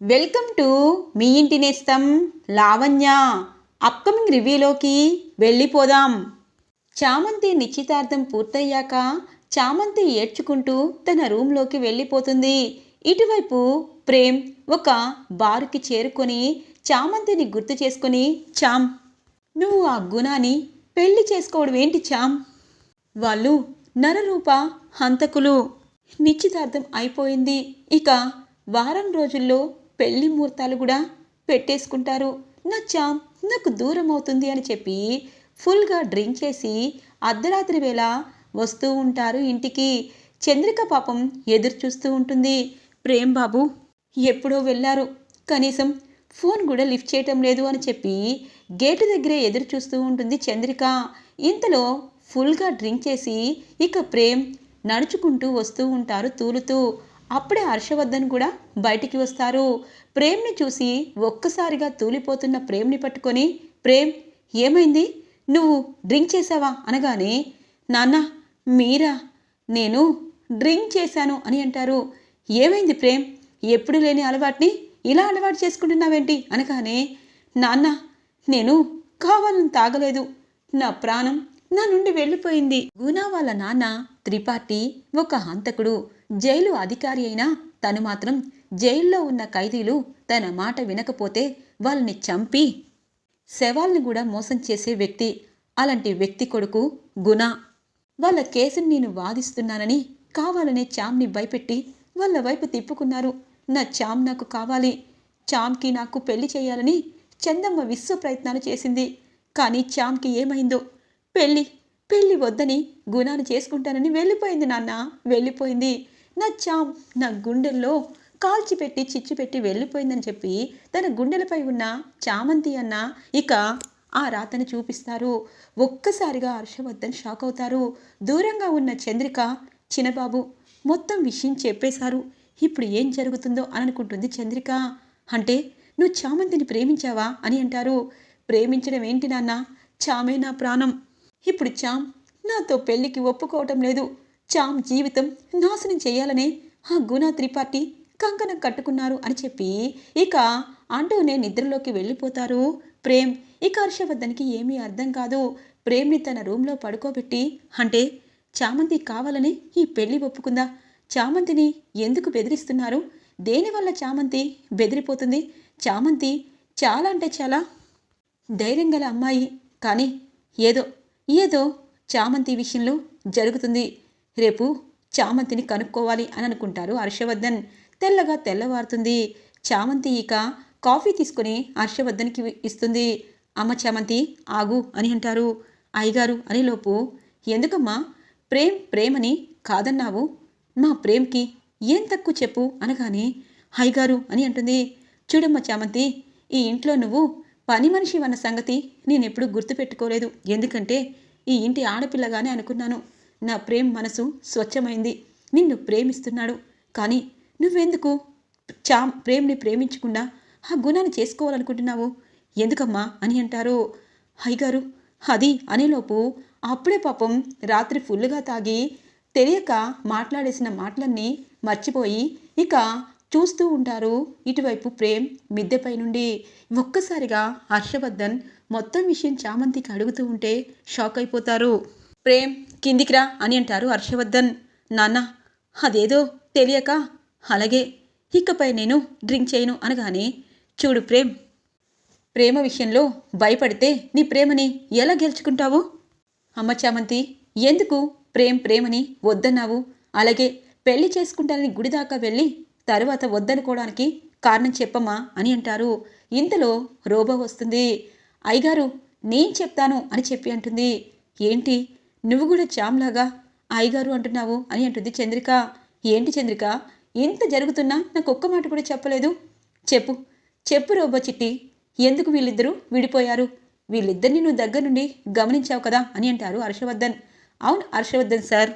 Welcome to me ఇంటి నేస్తం Lavanya. Upcoming రివ్యూలోకి వెళ్ళిపోదాం. చామంతి నిశ్చితార్థం పూర్తయ్యాక చామంతి ఏడ్చుకుంటూ తన రూంలోకి వెళ్ళిపోతుంది. ఇటువైపు ప్రేమ్ ఒక బారుకి చేరుకొని చామంతిని గుర్తు చేసుకొని చామ్ నువ్వు ఆ గుణాన్ని పెళ్ళి చేసుకోవడం ఏంటి చామ్ వాళ్ళు నరరూప హంతకులు. నిశ్చితార్థం అయిపోయింది. ఇక వారం రోజుల్లో పెళ్ళి ముహూర్తాలు కూడా పెట్టేసుకుంటారు. నా చామ్ నాకు దూరం అవుతుంది అని చెప్పి ఫుల్గా డ్రింక్ చేసి అర్ధరాత్రి వేళ వస్తూ ఉంటారు ఇంటికి. చంద్రిక పాపం ఎదురు చూస్తూ ఉంటుంది. ప్రేమ్ బాబు ఎప్పుడో వెళ్ళారు. కనీసం ఫోన్ కూడా లిఫ్ట్ చేయటం లేదు అని చెప్పి గేటు దగ్గరే ఎదురు చూస్తూ ఉంటుంది చంద్రిక. ఇంతలో ఫుల్గా డ్రింక్ చేసి ఇక ప్రేమ్ నడుచుకుంటూ వస్తూ ఉంటారు తూలుతూ. అప్పుడే హర్షవర్ధన్ కూడా బయటికి వస్తారు. ప్రేమ్ని చూసి ఒక్కసారిగా తూలిపోతున్న ప్రేమ్ని పట్టుకొని ప్రేమ్ ఏమైంది? నువ్వు డ్రింక్ చేసావా? అనగానే నాన్న మీరా? నేను డ్రింక్ చేశాను అని అంటారు. ఏమైంది ప్రేమ్? ఎప్పుడు లేని అలవాటుని ఇలా అలవాటు చేసుకుంటున్నావేంటి? అనగానే నాన్న నేను కావాలని తాగలేదు. నా ప్రాణం నా నుండి వెళ్ళిపోయింది. గునా వాళ్ళ నాన్న త్రిపాఠి ఒక హంతకుడు. జైలు అధికారి అయినా తను మాత్రం జైల్లో ఉన్న ఖైదీలు తన మాట వినకపోతే వాళ్ళని చంపి శవాల్ని కూడా మోసం చేసే వ్యక్తి అలాంటి వ్యక్తి కొడుకు గుణ. వాళ్ళ కేసుని నేను వాదిస్తున్నానని కావాలనే చామ్ని భయపెట్టి వాళ్ళ వైపు తిప్పుకున్నారు. నా చామ్ నాకు కావాలి. చామ్కి నాకు పెళ్ళి చేయాలని చందమ్మ విశ్వ ప్రయత్నాలు చేసింది. కానీ చామ్కి ఏమైందో? పెళ్ళి పెళ్ళి వద్దని గుణాన్ని చేసుకుంటానని వెళ్ళిపోయింది నాన్న వెళ్ళిపోయింది. నా చామ్ నా గుండెల్లో కాల్చిపెట్టి చిచ్చుపెట్టి వెళ్ళిపోయిందని చెప్పి తన గుండెలపై ఉన్న చామంతి అన్న ఇక ఆ రాతని చూపిస్తారు. ఒక్కసారిగా హర్షవర్ధన్ షాక్ అవుతారు. దూరంగా ఉన్న చంద్రిక చిన్నబాబు మొత్తం విషయం చెప్పేశారు. ఇప్పుడు ఏం జరుగుతుందో అని అనుకుంటుంది చంద్రిక. అంటే నువ్వు చామంతిని ప్రేమించావా అని అంటారు. ప్రేమించడం ఏంటి నాన్న? చామే నా ప్రాణం. ఇప్పుడు చామ్ నాతో పెళ్ళికి ఒప్పుకోవటం లేదు. చామ్ జీవితం నాశనం చేయాలనే ఆ గుణ త్రిపాఠి కంకణం కట్టుకున్నారు అని చెప్పి ఇక అంటూనే నిద్రలోకి వెళ్ళిపోతారు. ప్రేమ్ ఇక హర్షవర్ధన్కి ఏమీ అర్థం కాదు. ప్రేమ్ని తన రూమ్లో పడుకోబెట్టి అంటే చామంతి కావాలని ఈ పెళ్ళి ఒప్పుకుందా? చామంతిని ఎందుకు బెదిరిస్తున్నారు? దేనివల్ల చామంతి బెదిరిపోతుంది? చామంతి చాలా అంటే చాలా ధైర్యం గల అమ్మాయి. కానీ ఏదో ఏదో చామంతి విషయంలో జరుగుతుంది. రేపు చామంతిని కనుక్కోవాలి అని అనుకుంటారు హర్షవర్ధన్. తెల్లగా తెల్లవారుతుంది. చామంతి ఇక కాఫీ తీసుకుని హర్షవర్ధన్కి ఇస్తుంది. అమ్మ చామంతి ఆగు అని అంటారు. అయ్యగారు అనేలోపు ఎందుకమ్మా? ప్రేమ్ ప్రేమని కాదన్నావు. మా ప్రేమ్కి ఏం తక్కువ చెప్పు అనగానే హైగారు అని అంటుంది. చూడమ్మ చామంతి ఈ ఇంట్లో నువ్వు పని మనిషి అన్న సంగతి నేనెప్పుడు గుర్తుపెట్టుకోలేదు. ఎందుకంటే ఈ ఇంటి ఆడపిల్లగానే అనుకున్నాను. నా ప్రేమ్ మనసు స్వచ్ఛమైంది. నిన్ను ప్రేమిస్తున్నాడు. కానీ నువ్వెందుకు చా ప్రేమ్ని ప్రేమించకుండా ఆ గుణాన్ని చేసుకోవాలనుకుంటున్నావు? ఎందుకమ్మా అని అంటారు. హైగారు అది అనేలోపు అప్పుడే పాపం రాత్రి ఫుల్లుగా తాగి తెలియక మాట్లాడేసిన మాటలన్నీ మర్చిపోయి ఇక చూస్తూ ఉంటారు. ఇటువైపు ప్రేమ్ మిద్దెపై నుండి ఒక్కసారిగా హర్షవర్ధన్ మొత్తం విషయం చామంతికి అడుగుతూ ఉంటే షాక్ అయిపోతారు. ప్రేమ్ కిందికిరా అని అంటారు హర్షవర్ధన్. నాన్న అదేదో తెలియక? అలాగే ఇకపై నేను డ్రింక్ చేయను అనగానే చూడు ప్రేమ్ ప్రేమ విషయంలో భయపడితే నీ ప్రేమని ఎలా గెలుచుకుంటావు? అమ్మ చామంతి ఎందుకు ప్రేమ్ ప్రేమని వద్దన్నావు? అలాగే పెళ్ళి చేసుకుంటానని గుడి దాకా వెళ్ళి తర్వాత వద్దనుకోవడానికి కారణం చెప్పమ్మా అని అంటారు. ఇంతలో రోబో వస్తుంది. అయ్యగారు నేను చెప్తాను అని చెప్పి అంటుంది. ఏంటి? నువ్వు కూడా చామ్లాగా అయ్యగారు అంటున్నావు అని అంటుంది చంద్రిక. ఏంటి చంద్రిక? ఇంత జరుగుతున్నా నాకు ఒక్క మాట కూడా చెప్పలేదు. చెప్పు. చెప్పు రోబో చిట్టి. ఎందుకు వీళ్ళిద్దరూ విడిపోయారు? వీళ్ళిద్దరిని నువ్వు దగ్గర నుండి గమనించావు కదా అని అంటారు హర్షవర్ధన్. అవును హర్షవర్ధన్ సార్.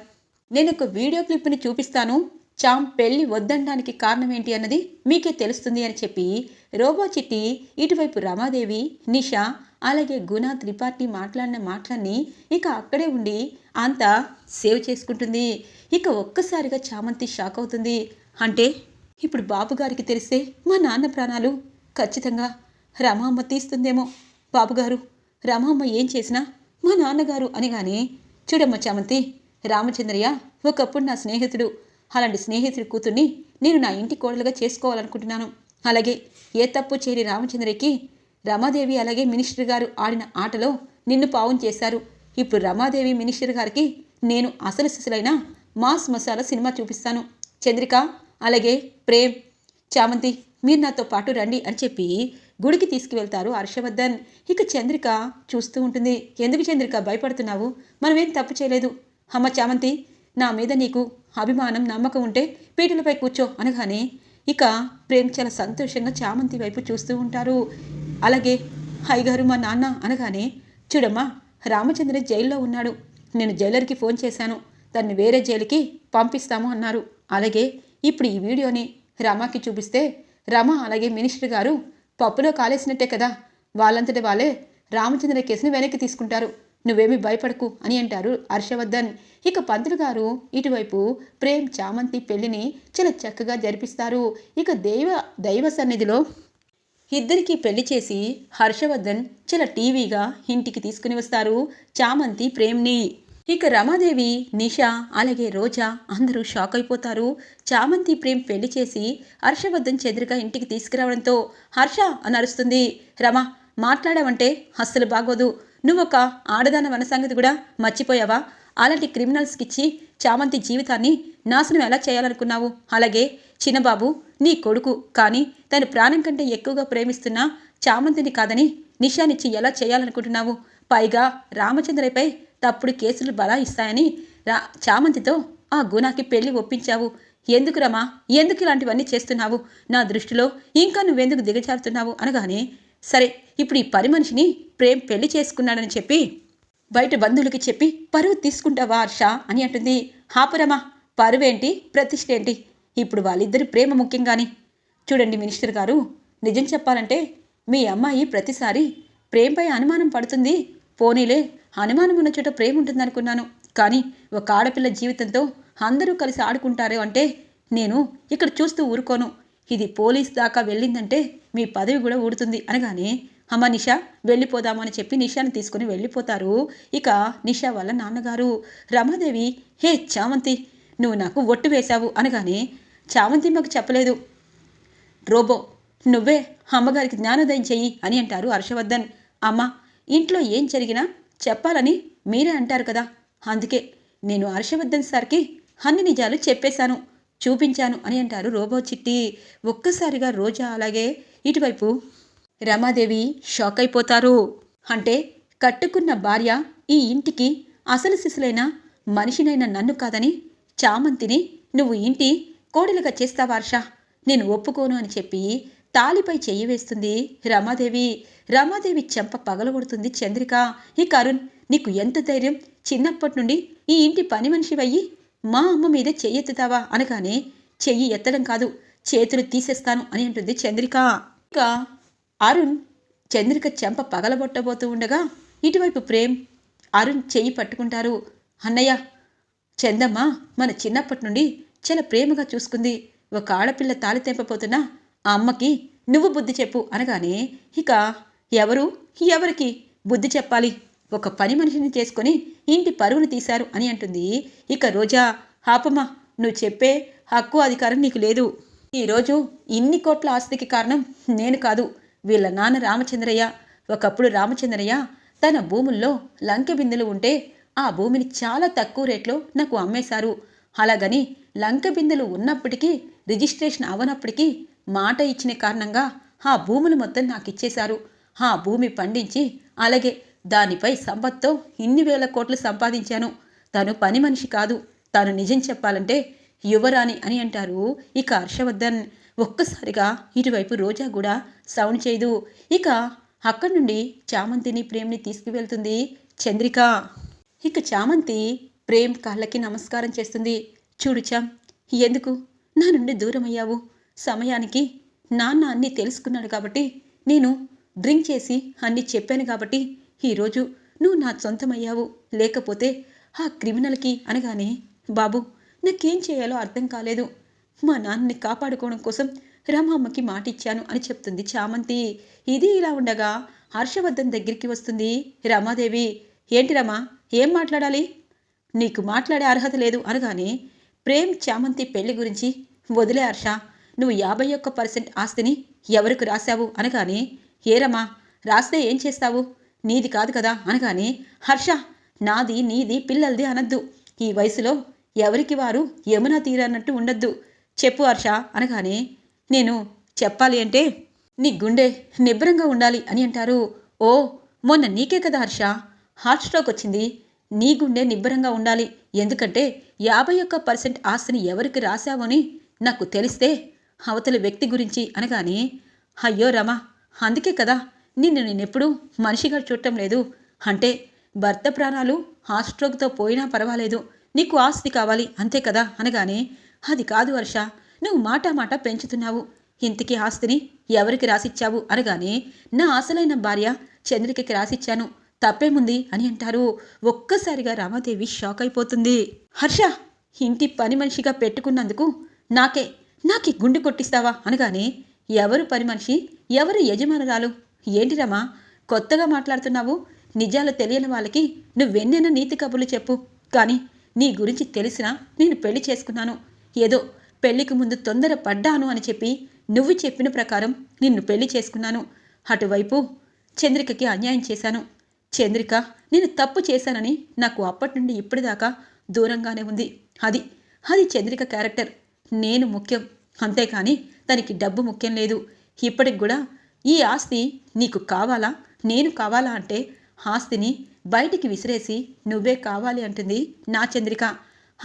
నేను ఒక వీడియో క్లిప్ని చూపిస్తాను. చామ్ పెళ్ళి వద్దనడానికి కారణం ఏంటి అన్నది మీకే తెలుస్తుంది అని చెప్పి రోబో చిట్టి ఇటువైపు రమాదేవి నిషా అలాగే గుణ త్రిపాఠి మాట్లాడిన మాటలన్నీ ఇక అక్కడే ఉండి అంతా సేవ్ చేసుకుంటుంది. ఇక ఒక్కసారిగా చామంతి షాక్ అవుతుంది. అంటే ఇప్పుడు బాబుగారికి తెలిస్తే మా నాన్న ప్రాణాలు ఖచ్చితంగా రమామ్మ తీస్తుందేమో. బాబుగారు రమామ్మ ఏం చేసినా మా నాన్నగారు అనగానే చూడమ్మ చామంతి రామచంద్రయ్య ఒకప్పుడు నా స్నేహితుడు. అలాంటి స్నేహితుడి కూతుర్ని నేను నా ఇంటి కోడలుగా చేసుకోవాలనుకుంటున్నాను. అలాగే ఏ తప్పు చేరి రామచంద్రయ్యకి రమాదేవి అలాగే మినిస్టర్ గారు ఆడిన ఆటలో నిన్ను పావం చేశారు. ఇప్పుడు రమాదేవి మినిస్టర్ గారికి నేను అసలు సిసలైన మాస్ మసాలా సినిమా చూపిస్తాను. చంద్రిక అలాగే ప్రేమ్ చామంతి మీరు నాతో పాటు రండి అని చెప్పి గుడికి తీసుకువెళ్తారు హర్షవర్ధన్. ఇక చంద్రిక చూస్తూ ఉంటుంది. ఎందుకు చంద్రిక? భయపడుతున్నావు? మనమేం తప్పు చేయలేదు. అమ్మ చామంతి నా మీద నీకు అభిమానం నమ్మకం ఉంటే పీటలపై కూర్చో అనగానే ఇక ప్రేమ్ చాలా సంతోషంగా చామంతి వైపు చూస్తూ ఉంటారు. అలాగే హైగారు మా నాన్న అనగానే చూడమ్మా రామచంద్ర జైల్లో ఉన్నాడు. నేను జైలర్కి ఫోన్ చేశాను. దాన్ని వేరే జైలుకి పంపిస్తాము అన్నారు. అలాగే ఇప్పుడు ఈ వీడియోని రమాకి చూపిస్తే రమ అలాగే మినిస్టర్ గారు పప్పులో కాలేసినట్టే కదా. వాళ్ళంతటి వాళ్ళే రామచంద్ర కేసుని వెనక్కి తీసుకుంటారు. నువ్వేమి భయపడకు అని అంటారు హర్షవర్ధన్. ఇక పంతులు గారు ఇటువైపు ప్రేమ్ చామంతి పెళ్ళిని చాలా చక్కగా జరిపిస్తారు. ఇక దైవ దైవ సన్నిధిలో ఇద్దరికీ పెళ్ళి చేసి హర్షవర్ధన్ చాలా టీవీగా ఇంటికి తీసుకుని వస్తారు. చామంతి ప్రేమ్ని. ఇక రమాదేవి నిషా అలాగే రోజా అందరూ షాక్ అయిపోతారు. చామంతి ప్రేమ్ పెళ్ళి చేసి హర్షవర్ధన్ చెదురుగా ఇంటికి తీసుకురావడంతో హర్ష అని అరుస్తుంది రమ మాట్లాడావంటే అస్సలు బాగోదు. నువ్వొక ఆడదాన వన సంగతి కూడా మర్చిపోయావా? అలాంటి క్రిమినల్స్కి ఇచ్చి చామంతి జీవితాన్ని నాశనం ఎలా చేయాలనుకున్నావు? అలాగే చిన్నబాబు నీ కొడుకు కానీ తన ప్రాణం కంటే ఎక్కువగా ప్రేమిస్తున్న చామంతిని కాదని నిషానిచ్చి ఎలా చేయాలనుకుంటున్నావు? పైగా రామచంద్రపై తప్పుడు కేసులు బలాయిస్తాయని రా చామంతితో ఆ గుణాకి పెళ్ళి ఒప్పించావు. ఎందుకు రమా? ఎందుకు ఇలాంటివన్నీ చేస్తున్నావు? నా దృష్టిలో ఇంకా నువ్వెందుకు దిగజారుతున్నావు? అనగానే సరే ఇప్పుడు ఈ పని మనిషిని ప్రేమ్ పెళ్ళి చేసుకున్నాడని చెప్పి బయట బంధువులకి చెప్పి పరువు తీసుకుంటావా హర్ష? అని అంటుంది. హాపురమా పరువేంటి ప్రతిష్ట ఏంటి? ఇప్పుడు వాళ్ళిద్దరి ప్రేమ ముఖ్యంగాని. చూడండి మినిస్టర్ గారు నిజం చెప్పాలంటే మీ అమ్మాయి ప్రతిసారి ప్రేమపై అనుమానం పడుతుంది. పోనీలే అనుమానం ఉన్న చోట ప్రేమ ఉంటుందనుకున్నాను. కానీ ఒక ఆడపిల్ల జీవితంతో అందరూ కలిసి ఆడుకుంటారు అంటే నేను ఇక్కడ చూస్తూ ఊరుకోను. ఇది పోలీస్ దాకా వెళ్ళిందంటే మీ పదవి కూడా ఊడుతుంది అనగానే అమ్మ నిషా వెళ్ళిపోదాము అని చెప్పి నిషాని తీసుకుని వెళ్ళిపోతారు. ఇక నిషా వాళ్ళ నాన్నగారు రమాదేవి హే చామంతి నువ్వు నాకు ఒట్టు వేశావు అనగానే చామంతి మాకు చెప్పలేదు. రోబో నువ్వే అమ్మగారికి జ్ఞానోదయం చెయ్యి అని అంటారు హర్షవర్ధన్. అమ్మ ఇంట్లో ఏం జరిగినా చెప్పాలని మీరే అంటారు కదా. అందుకే నేను హర్షవర్ధన్ సార్కి అన్ని నిజాలు చెప్పేశాను చూపించాను అని అంటారు రోబో చిట్టి. ఒక్కసారిగా రోజా అలాగే ఇటువైపు రమాదేవి షాక్ అయిపోతారు అంటే కట్టుకున్న భార్య ఈ ఇంటికి అసలు శిశులైన మనిషినైన నన్ను కాదని చామంతిని నువ్వు ఇంటి కోడలుగా చేస్తావా హర్ష? నేను ఒప్పుకోను అని చెప్పి తాలిపై చెయ్యి వేస్తుంది రమాదేవి. రమాదేవి చెంప పగలగొడుతుంది చంద్రిక. ఈ కరుణ్ నీకు ఎంత ధైర్యం? చిన్నప్పటి నుండి ఈ ఇంటి పని మనిషివయ్యి మా అమ్మ మీదే చెయ్యెత్తుతావా అనగానే చెయ్యి ఎత్తడం కాదు చేతులు తీసేస్తాను అని అంటుంది చంద్రిక. ఇంకా అరుణ్ చంద్రిక చెంప పగలబొట్టబోతూ ఉండగా ఇటువైపు ప్రేమ్ అరుణ్ చెయ్యి పట్టుకుంటారు. అన్నయ్య చందమ్మ మన చిన్నప్పటి నుండి చాలా ప్రేమగా చూసుకుంది. ఒక ఆడపిల్ల తాళి తెంపపోతున్నా ఆ అమ్మకి నువ్వు బుద్ధి చెప్పు అనగానే ఇక ఎవరు? ఎవరికి బుద్ధి చెప్పాలి? ఒక పని మనిషిని చేసుకొని ఇంటి పరువును తీశారు అని అంటుంది. ఇక రోజా హాపమ్మా నువ్వు చెప్పే హక్కు అధికారం నీకు లేదు. ఈరోజు ఇన్ని కోట్ల ఆస్తికి కారణం నేను కాదు. వీళ్ళ నాన్న రామచంద్రయ్య. ఒకప్పుడు రామచంద్రయ్య తన భూముల్లో లంకె బిందెలు ఉంటే ఆ భూమిని చాలా తక్కువ రేట్లో నాకు అమ్మేశారు. అలాగని లంక బిందెలు ఉన్నప్పటికీ రిజిస్ట్రేషన్ అవనప్పటికీ మాట ఇచ్చిన కారణంగా ఆ భూములు మొత్తం నాకు ఇచ్చేశారు. ఆ భూమి పండించి అలాగే దానిపై సంపత్తో ఇన్ని వేల కోట్లు సంపాదించాను. తను పని మనిషి కాదు. తాను నిజం చెప్పాలంటే యువరాణి అని అంటారు ఇక హర్షవర్ధన్. ఒక్కసారిగా ఇటువైపు రోజా కూడా సౌండ్ చేయదు ఇక అక్కడి నుండి చామంతిని ప్రేమ్ని తీసుకువెళ్తుంది చంద్రిక. ఇక చామంతి ప్రేమ్ కాళ్ళకి నమస్కారం చేస్తుంది. చూడు చామ్ ఎందుకు? నా నుండి దూరం అయ్యావు సమయానికి నాన్న అన్నీ తెలుసుకున్నాడు కాబట్టి నేను డ్రింక్ చేసి అన్నీ చెప్పాను కాబట్టి ఈరోజు నువ్వు నా సొంతమయ్యావు. లేకపోతే ఆ క్రిమినల్కి అనగానే బాబు నాకేం చేయాలో అర్థం కాలేదు. మా నాన్నని కాపాడుకోవడం కోసం రామమ్మకి మాట ఇచ్చాను అని చెప్తుంది చామంతి. ఇది ఇలా ఉండగా హర్షవర్ధన్ దగ్గరికి వస్తుంది. రమాదేవి ఏంటి రమా ఏం మాట్లాడాలి? నీకు మాట్లాడే అర్హత లేదు అనగానే ప్రేమ్ చామంతి పెళ్ళి గురించి వదిలే హర్ష నువ్వు యాభై ఒక్క పర్సెంట్ ఆస్తిని ఎవరికి రాశావు? అనగానే ఏరమ్మా రాస్తే ఏం చేస్తావు? నీది కాదు కదా? అనగానే హర్ష నాది నీది పిల్లలది అనద్దు. ఈ వయసులో ఎవరికి వారు యమునా తీరన్నట్టు ఉండద్దు. చెప్పు హర్ష అనగానే నేను చెప్పాలి అంటే నీ గుండె నిబ్బరంగా ఉండాలి అని అంటారు. ఓ మొన్న నీకే కదా హర్ష? హార్ట్ స్ట్రోక్ వచ్చింది. నీ గుండె నిబ్బరంగా ఉండాలి. ఎందుకంటే యాభై ఒక్క పర్సెంట్ ఆస్తిని ఎవరికి రాశావని నాకు తెలిస్తే అవతలి వ్యక్తి గురించి అనగానే అయ్యో రమా అందుకే కదా నిన్ను నేనెప్పుడూ మనిషిగా చూడటం లేదు. అంటే భర్త ప్రాణాలు హార్ట్ స్ట్రోక్తో పోయినా పర్వాలేదు. నీకు ఆస్తి కావాలి అంతే కదా అనగానే అది కాదు వర్ష నువ్వు మాట మాట పెంచుతున్నావు. ఇంతకీ ఆస్తిని ఎవరికి రాసిచ్చావు అనగానే నా అసలైన భార్య చంద్రికకి రాసిచ్చాను. తప్పేముంది అని అంటారు. ఒక్కసారిగా రామాదేవి షాక్ అయిపోతుంది. హర్ష ఇంటి పని మనిషిగా పెట్టుకున్నందుకు నాకే నాకే గుండె కొట్టిస్తావా అనగానే ఎవరు పని మనిషి ఎవరు యజమానురాలు? ఏంటి రమా కొత్తగా మాట్లాడుతున్నావు. నిజాలు తెలియని వాళ్ళకి నువ్వెన్నైనా నీతి కబుర్లు చెప్పు. కానీ నీ గురించి తెలిసినా నేను పెళ్ళి చేసుకున్నాను. ఏదో పెళ్ళికి ముందు తొందర పడ్డాను అని చెప్పి నువ్వు చెప్పిన ప్రకారం నిన్ను పెళ్ళి చేసుకున్నాను. అటువైపు చంద్రికకి అన్యాయం చేశాను. చంద్రిక నేను తప్పు చేశానని నాకు అప్పటి నుండి ఇప్పటిదాకా దూరంగానే ఉంది. అది అది చంద్రిక క్యారెక్టర్. నేను ముఖ్యం. అంతేకాని తనకి డబ్బు ముఖ్యం లేదు. ఇప్పటికి కూడా ఈ ఆస్తి నీకు కావాలా? నేను కావాలా అంటే ఆస్తిని బయటికి విసిరేసి నువ్వే కావాలి అంటుంది నా చంద్రిక.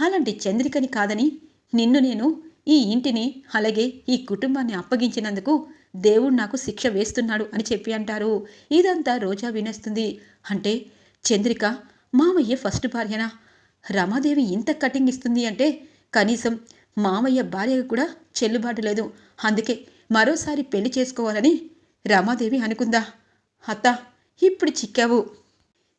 అలాంటి చంద్రికని కాదని నిన్ను నేను ఈ ఇంటిని అలాగే ఈ కుటుంబాన్ని అప్పగించినందుకు దేవుడు నాకు శిక్ష వేస్తున్నాడు అని చెప్పి అంటారు. ఇదంతా రోజా వినేస్తుంది. అంటే చంద్రిక మామయ్య ఫస్ట్ భార్యనా? రమాదేవి ఇంత కటింగ్ ఇస్తుంది అంటే కనీసం మామయ్య భార్యకు కూడా చెల్లుబాటు లేదు. అందుకే మరోసారి పెళ్ళి చేసుకోవాలని రమాదేవి అనుకుందా? అత్త ఇప్పుడు చిక్కావు.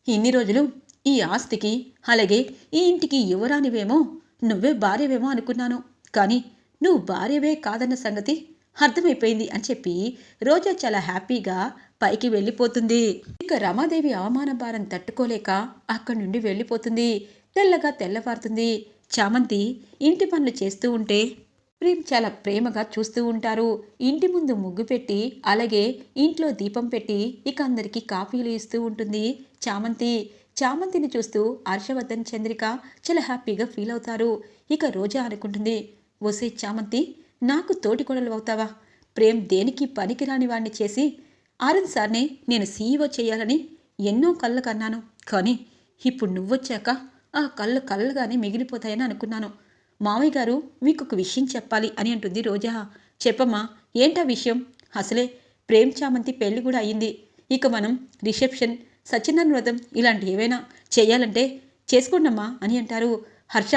ఇన్ని రోజులు ఈ ఆస్తికి అలాగే ఈ ఇంటికి యువరానివేమో నువ్వే భార్యవేమో అనుకున్నాను. కానీ నువ్వు భార్యవే కాదన్న సంగతి అర్థమైపోయింది అని చెప్పి రోజా చాలా హ్యాపీగా పైకి వెళ్ళిపోతుంది. ఇక రమాదేవి అవమాన భారం తట్టుకోలేక అక్కడి నుండి వెళ్ళిపోతుంది. తెల్లగా తెల్లవారుతుంది. చామంతి ఇంటి పనులు చేస్తూ ఉంటే ప్రేమ్ చాలా ప్రేమగా చూస్తూ ఉంటారు. ఇంటి ముందు ముగ్గు పెట్టి అలాగే ఇంట్లో దీపం పెట్టి ఇక అందరికీ కాఫీలు ఇస్తూ ఉంటుంది చామంతి. చామంతిని చూస్తూ హర్షవర్ధన్ చంద్రిక చాలా హ్యాపీగా ఫీల్ అవుతారు. ఇక రోజా అనుకుంటుంది ఒసే చామంతి నాకు తోటి కొడలు అవుతావా? ప్రేమ్ దేనికి పనికిరాని వాణ్ణి చేసి ఆరన్ సార్నే నేను సీఈఓ చేయాలని ఎన్నో కళ్ళు కన్నాను. కానీ ఇప్పుడు నువ్వొచ్చాక ఆ కళ్ళు కళ్ళుగానే మిగిలిపోతాయని అనుకున్నాను. మావయ్య గారు మీకు ఒక విషయం చెప్పాలి అని అంటుంది రోజా. చెప్పమ్మా ఏంటా విషయం? అసలే ప్రేమ్ చామంతి పెళ్ళి కూడా అయ్యింది. ఇక మనం రిసెప్షన్ సత్యనారాయణ వ్రతం ఇలాంటి ఏవైనా చేయాలంటే చేసుకోండమ్మా అని అంటారు. హర్ష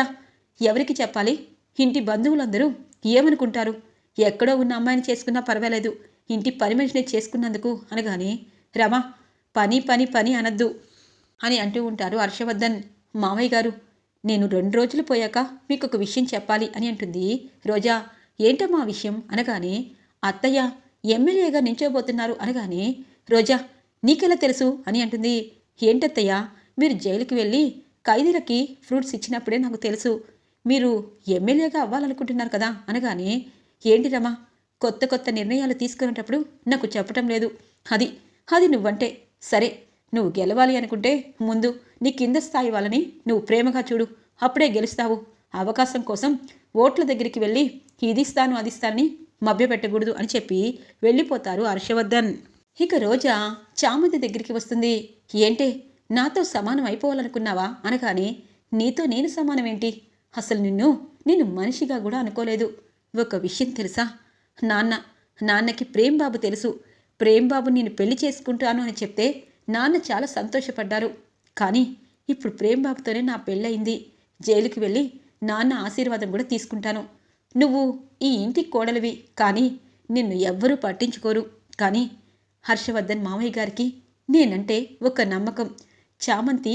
ఎవరికి చెప్పాలి? ఇంటి బంధువులందరూ ఏమనుకుంటారు? ఎక్కడో ఉన్న అమ్మాయిని చేసుకున్నా పర్వాలేదు. ఇంటి పని మనిషిని చేసుకున్నందుకు అనగానే రమా పని పని పని అనద్దు అని అంటూ ఉంటారు హర్షవర్ధన్. మామయ్య గారు నేను రెండు రోజులు పోయాక మీకు ఒక విషయం చెప్పాలి అని అంటుంది రోజా. ఏంటమ్మా విషయం? అనగానే అత్తయ్య ఎమ్మెల్యేగా నించోబోతున్నారు అనగానే రోజా నీకెలా తెలుసు? అని అంటుంది. ఏంటత్తయ్యా? మీరు జైలుకి వెళ్ళి ఖైదీలకి ఫ్రూట్స్ ఇచ్చినప్పుడే నాకు తెలుసు. మీరు ఎమ్మెల్యేగా అవ్వాలనుకుంటున్నారు కదా? అనగానే ఏంటి రమా? కొత్త కొత్త నిర్ణయాలు తీసుకునేటప్పుడు నాకు చెప్పటం లేదు. అది అది నువ్వంటే. సరే నువ్వు గెలవాలి అనుకుంటే ముందు నీ కింద స్థాయి వాళ్ళని నువ్వు ప్రేమగా చూడు. అప్పుడే గెలుస్తావు. అవకాశం కోసం ఓట్ల దగ్గరికి వెళ్ళి ఇది ఇస్తాను అది ఇస్తానని మభ్యపెట్టకూడదు అని చెప్పి వెళ్ళిపోతారు హర్షవర్ధన్. ఇక రోజా చామంతి దగ్గరికి వస్తుంది. ఏంటే నాతో సమానం అయిపోవాలనుకున్నావా? అనగానే నీతో నేను సమానం ఏంటి అసలు నిన్ను నేను మనిషిగా కూడా అనుకోలేదు. ఒక విషయం తెలుసా? నాన్న నాన్నకి ప్రేమ్ బాబు తెలుసు. ప్రేమ్ బాబు నేను పెళ్ళి చేసుకుంటాను అని చెప్తే నాన్న చాలా సంతోషపడ్డారు. కానీ ఇప్పుడు ప్రేమ్ బాబుతోనే నా పెళ్ళయింది. జైలుకి వెళ్ళి నాన్న ఆశీర్వాదం కూడా తీసుకుంటాను. నువ్వు ఈ ఇంటి కోడలివి కానీ నిన్ను ఎవ్వరూ పట్టించుకోరు. కానీ హర్షవర్ధన్ మామయ్య గారికి నేనంటే ఒక నమ్మకం. చామంతి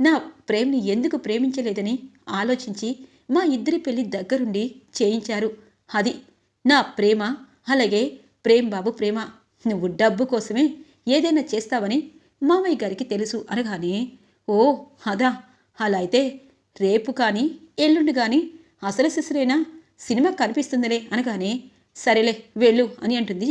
నా ప్రేమ్ని ఎందుకు ప్రేమించలేదని ఆలోచించి మా ఇద్దరి పెళ్ళి దగ్గరుండి చేయించారు. అది నా ప్రేమ అలాగే ప్రేమ్ బాబు ప్రేమ. నువ్వు డబ్బు కోసమే ఏదైనా చేస్తావని మామయ్య గారికి తెలుసు అనగానే ఓ అదా అలా అయితే రేపు కానీ ఎల్లుండి కానీ అసలు సిసరైనా సినిమా కనిపిస్తుందిలే అనగానే సరేలే వెళ్ళు అని అంటుంది